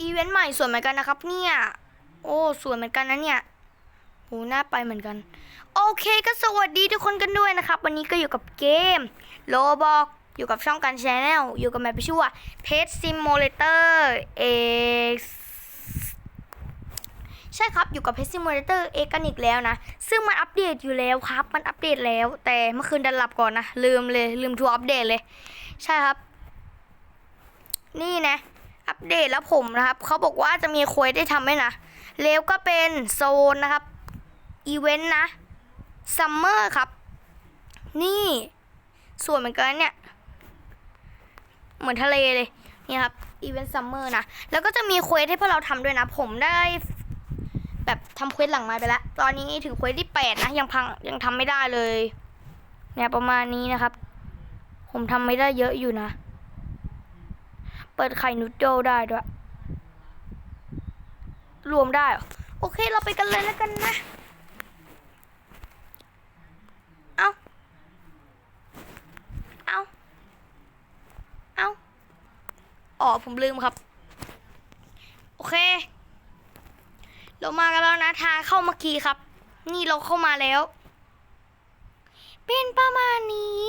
อีเวนต์ใหม่สวยเหมือนกันนะครับ เนี่ย โอ้สวยเหมือนกันนะเนี่ยโหน่าไปเหมือนกัน โอเคก็สวัสดีทุกคนกันด้วยนะครับ วันนี้ก็อยู่กับเกมโลบอกอยู่กับช่องการแชแนลอยู่กับแมปชื่อว่า Pet Simulator X ใช่ครับ อยู่กับ Pet Simulator X กันอีกแล้วนะ ซึ่งมันอัปเดตอยู่แล้วครับ มันอัปเดตแล้ว แต่เมื่อคืนดันหลับก่อนนะ ลืมเลยลืมทัวร์อัปเดตเลย ใช่ครับ นี่นะ เดตแล้วผมนะครับ เขาบอกว่าจะมีควสได้ทำไหมนะแล้วก็เป็นโซนนะครับ อีเวนต์นะ ซัมเมอร์ครับ นี่สวยเหมือนกันเนี่ย เหมือนทะเลเลย นี่ครับ อีเวนต์ซัมเมอร์นะ แล้วก็จะมีเควสให้พวกเราทำด้วยนะ ผมได้ แบบทำเควสหลังม้ไปแล้ว ตอนนี้ถึงเควสที่แปดนะ ยังพังยังทำไม่ได้เลย เนี่ยประมาณนี้นะครับ ผมทำไม่ได้เยอะอยู่นะ ปิดไข่นูดเดลได้ด้วย รวมได้ โอเคเราไปกันเลยแล้วกันนะ เอาเอาเอาอ๋อผมลืมครับ โอเค เรามากันแล้วนะทางเข้าเมื่อกี้ครับ นี่เราเข้ามาแล้ว เป็นประมาณนี้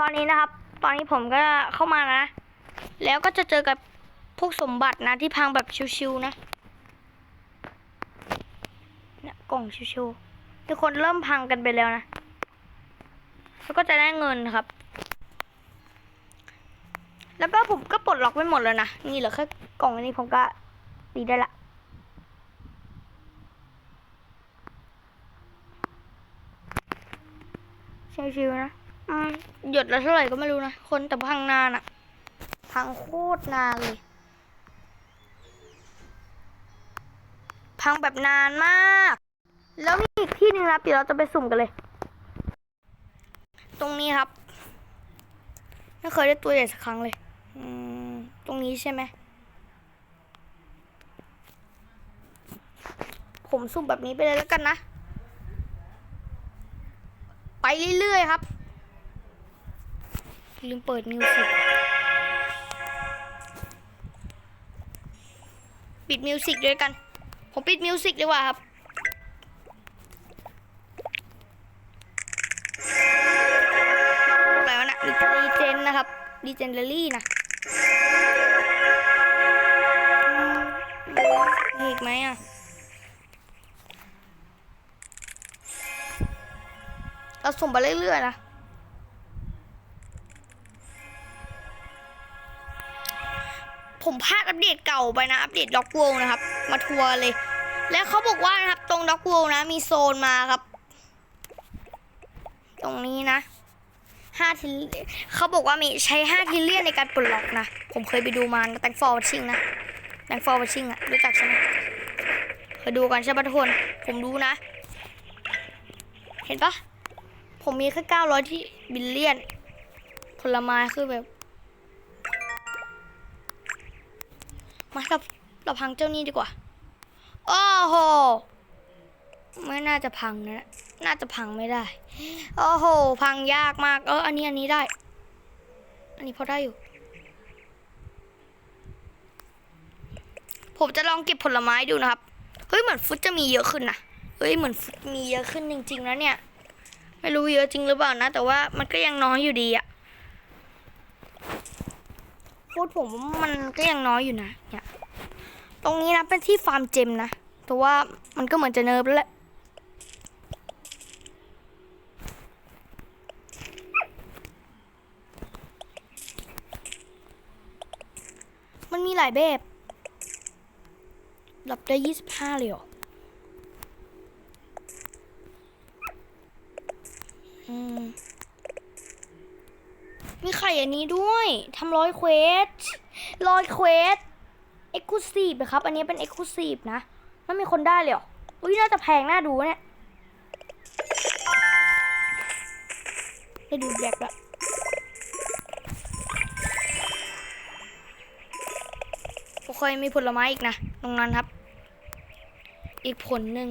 ตอนนี้นะครับ ตอนนี้ผมก็เข้ามานะ แล้วก็จะเจอกับพวกสมบัตินะที่พังแบบชิวๆนะเนี่ยกล่องชิวๆทุกคนเริ่มพังกันไปแล้วนะ แล้วก็จะได้เงินครับ แล้วก็ผมก็ปลดล็อกไว้หมดแล้วนะ นี่เหลือแค่กล่องนี้ผมก็ตีได้ละชิวๆนะ หยดละเท่าไหร่ก็ไม่รู้นะ คนแต่พังนานอะพังโคตรนานเลย พังแบบนานมาก แล้วมีอีกที่หนึ่งนะเดี๋ยวเราจะไปสุ่มกันเลย ตรงนี้ครับ ไม่เคยได้ตัวใหญ่สักครั้งเลย ตรงนี้ใช่ไหม ผมสุ่มแบบนี้ไปเลยแล้วกันนะ ไปเรื่อยๆครับ ลืมเปิดมิวสิกปิดมิวสิกด้วยกัน ผมปิดมิวสิกดีกว่าครับ อะไรวะนะดีเจนนะครับดีเจนเดลี่นะมีอีกไหมอะเราส่งไปเรื่อยๆนะ ผมพลาดอัปเดตเก่าไปนะอัปเดตด็อกโวนะครับ มาทัวร์เลย แล้วเขาบอกว่านะครับ ตรงด็อกโวนะ มีโซนมาครับ ตรงนี้นะห้าทิลเขาบอกว่ามีใช้ห้าทิลเลียนในการปลดล็อกนะ ผมเคยไปดูมาแตงฟอร์วัชิงนะแตงฟอร์วัชิงอะรู้จักใช่ไหมเคยดูกันใช่ปะทุกคน ผมรู้นะ เห็นปะผมมีแค่เก้าร้อยที่บิลเลียน ผลไม้คือแบบ มาเราเราพังเจ้านี้ดีกว่า โอ้โห ไม่น่าจะพังนะ น่าจะพังไม่ได้ โอ้โห พังยากมาก เออ อันนี้อันนี้ได้ อันนี้พอได้อยู่ ผมจะลองเก็บผลไม้ดูนะครับ เฮ้ย เหมือนฟุตจะมีเยอะขึ้นนะเฮ้ย เหมือนฟุตมีเยอะขึ้นจริงๆนะเนี่ย ไม่รู้เยอะจริงหรือเปล่านะ แต่ว่ามันก็ยังน้อยอยู่ดีอะพูดผมว่ามันก็ยังน้อยอยู่นะ เนี่ย ตรงนี้นะเป็นที่ฟาร์มเจมนะ แต่ว่ามันก็เหมือนจะเนิร์ฟแล้วแหละมันมีหลายแบบรับได้ยี่สิบห้าเลยเหรออมมีไข่อันนี้ด้วยทำร้อยเควสร้อยเควส อ็กซ์คลูซีฟนะครับ อันนี้เป็นเอ็กซ์คลูซีฟนะไม่มีคนได้เลยหรออุ้ยน่าจะแพงน่าดูเนี่ยได้ดูแบกละโอเคมีผลไม้อีกนะ ตรงนั้นครับ อีกผลหนึ่ง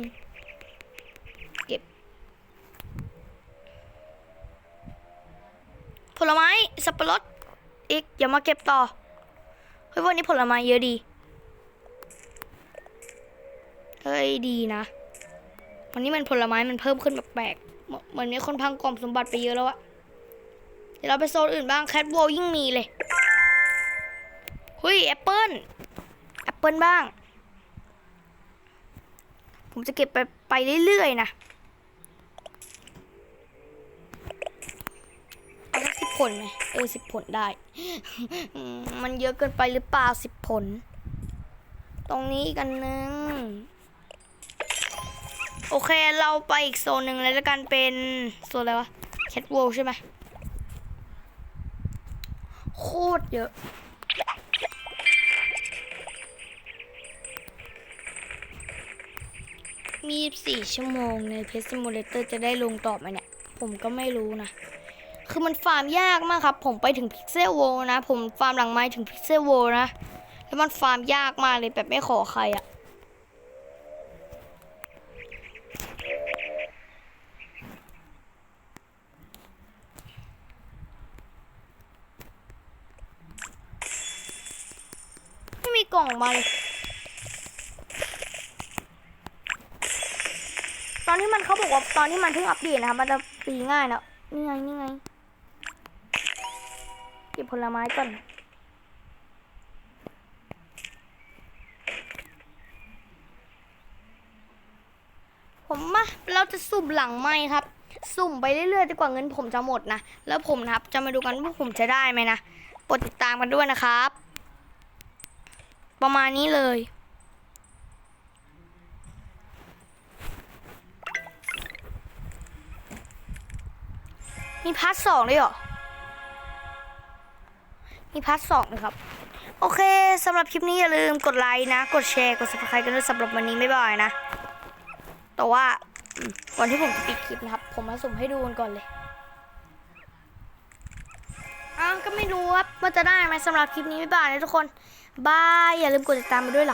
เก็บ ผลไม้สับปะรดอีกอย่ามาเก็บต่อฮ้ยวันนี้ผลไม้เยอะดี เฮ้ยดีนะ วันนี้มันผลไม้มันเพิ่มขึ้นแปลกๆเหมือนมีคนพังกล่องสมบัติไปเยอะแล้วอะเดี๋ยวเราไปโซนอื่นบ้างแคทวอลยิ่งมีเลยเฮ้ยแอปเปิลแอปเปิลบ้าง ผมจะเก็บไปไปเรื่อยๆนะเอาสักสิบผลไหมเออสิบผลได้ มันเยอะเกินไปหรือเปล่าสิบผล ตรงนี้กันนึง โอเคเราไปอีกโซนหนึ่งเลยแล้วกันเป็นโซนอะไรวะแคทวอลใช่ไหมโคตรเยอะ มีสี่ชั่วโมงในเพ s ซิมูเลเตอร์จะได้ลงตอบไหมเนี่ย ผมก็ไม่รู้นะ คือมันฟาร์มยากมากครับ ผมไปถึงพิกเซลโวนะ ผมฟาร์มหลังไม้ถึงพิกเซลโวนะ แล้วมันฟาร์มยากมากเลยแบบไม่ขอใครอะไม่มี กล่องมาเลยตอนที่มันเขาบอกว่าตอนที่มันเพิ่งอัปเดตนะครับมันจะตีง่ายนะนี่ไงนี่ไงเก็บผลไม้ก่อนผมมาเราจะสุ่มหลังไม้ครับ สุ่มไปเรื่อยๆจนกว่าเงินผมจะหมดนะ แล้วผมนะครับจะมาดูกันว่าผมจะได้ไหมนะโปรดติดตามกันด้วยนะครับ ประมาณนี้เลย มีพาร์ทสองด้วยเหรอ มีพาร์ทสองครับ โอเคสำหรับคลิปนี้อย่าลืมกดไลค์นะ กดแชร์กด subscribe กันด้วยสำหรับวันนี้ไม่บ่อยนะ แต่ว่าอืมก่อนที่ผมจะปิดคลิปนะครับ ผมมาสุ่มให้ดูกันก่อนเลยอ้าวก็ไม่รู้ว่าว่าจะได้ไหมสำหรับคลิปนี้ไม่บ่อยนะทุกคน บาย อย่าลืมกดติดตามมาด้วยล่ะ